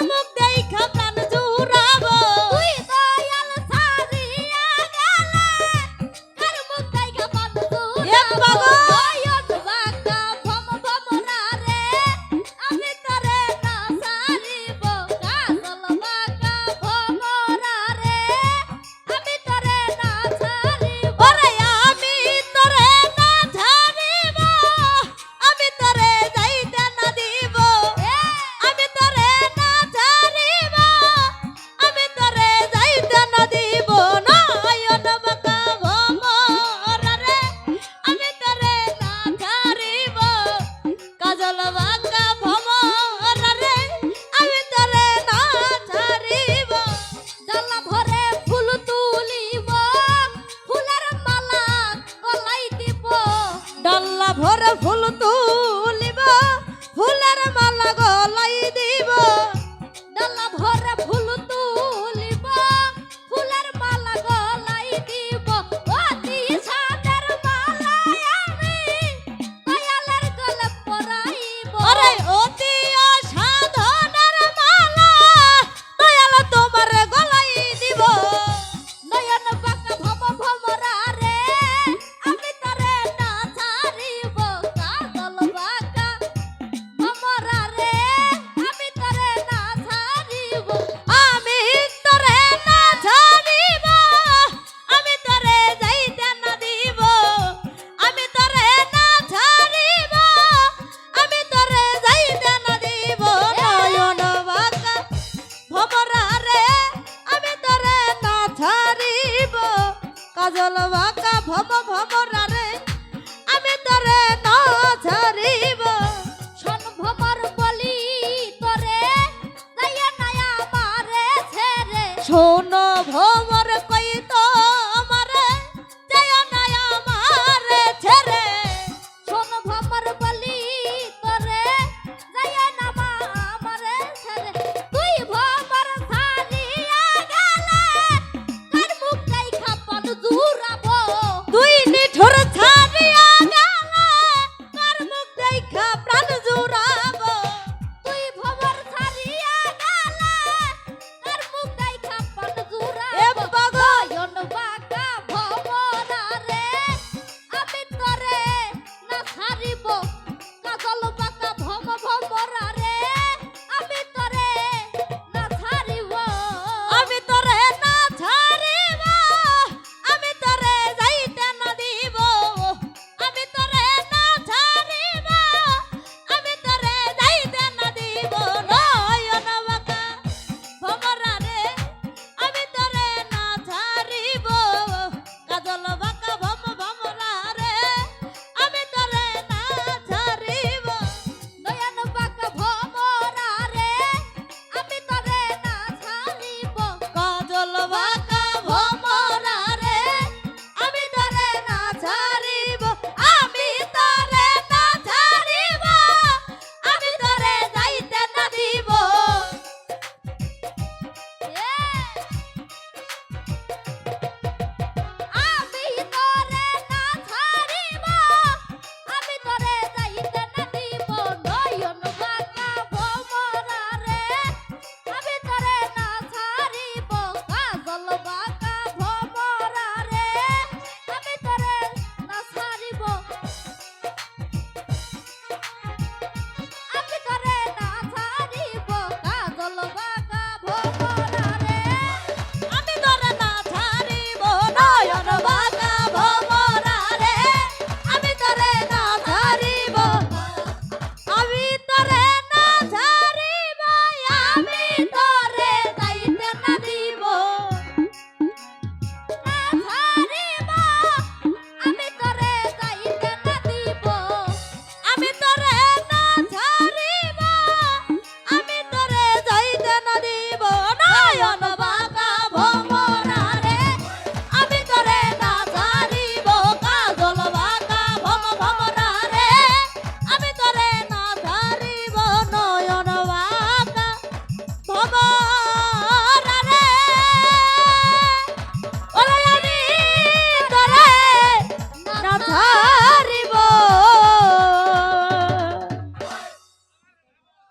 মুখ কাজল বাঁকা ভম ভমরারে আমি তরে ন ছাড়িব। শোন ভমর বলি তরে, যাইয়া নায়া মারে ছেড়ে। শোন ভমর